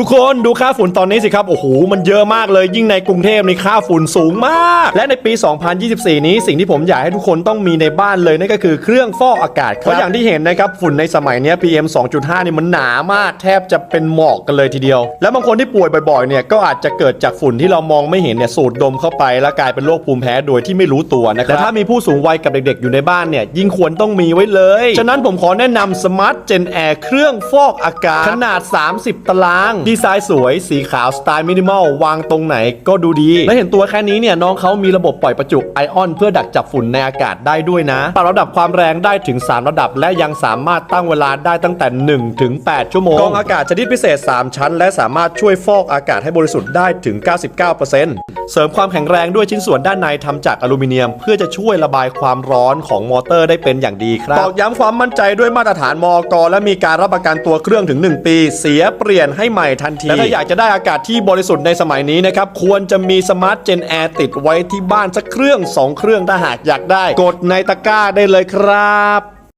ทุกคนดูค่าฝุ่นตอนนี้สิครับ โอ้โห มันเยอะมากเลยยิ่งในกรุงเทพในค่าฝุ่นสูงมาก และในปี 2024 นี้สิ่งที่ผมอยากให้ทุกคนต้องมีในบ้านเลยนั่นก็คือเครื่องฟอกอากาศเพราะอย่างที่เห็นนะครับฝุ่นในสมัยนี้ PM 2.5นี่มันหนามาก แทบจะเป็นหมอกกันเลยทีเดียว และบางคนที่ป่วยบ่อยๆเนี่ยก็อาจจะเกิดจากฝุ่นที่เรามองไม่เห็นเนี่ยสูดดมเข้าไปแล้วกลายเป็นโรคภูมิแพ้โดยที่ไม่รู้ตัวนะครับแต่ถ้ามีผู้สูงวัยกับเด็กๆอยู่ในบ้านเนี่ยยิ่งควรต้องมีไว้เลย ฉะนั้นผมขอแนะนำ Smart Gen Air เครื่องฟอกอากาศขนาด 30 ตารางดีไซน์สวย สีขาวสไตล์มินิมอลวางตรงไหนก็ดูดี และเห็นตัวแค่นี้เนี่ยน้องเขามีระบบปล่อยประจุไอออน เพื่อดักจับฝุ่นในอากาศได้ด้วยนะ ปรับระดับความแรงได้ถึง 3 ระดับ และยังสามารถตั้งเวลาได้ตั้งแต่ 1 ถึง 8 ชั่วโมงกรองอากาศชนิดพิเศษ 3 ชั้น และสามารถช่วยฟอกอากาศให้บริสุทธิ์ได้ถึง 99%เสริมความแข็งแรงด้วยชิ้นส่วนด้านในทำจากอลูมิเนียม เพื่อจะช่วยระบายความร้อนของมอเตอร์ได้เป็นอย่างดีครับตอกย้ำความมั่นใจด้วยมาตรฐานมอกและมีการรับประกันตัวเครื่องถึง 1 ปี เสียเปลี่ยนให้ใหม่ทันที และถ้าอยากจะได้อากาศที่บริสุทธิ์ในสมัยนี้นะครับ ควรจะมีสมาร์ทเจนแอร์ติดไว้ที่บ้านสักเครื่อง 2 เครื่องถ้าหากอยากได้ กดในตะกร้าได้เลยครับ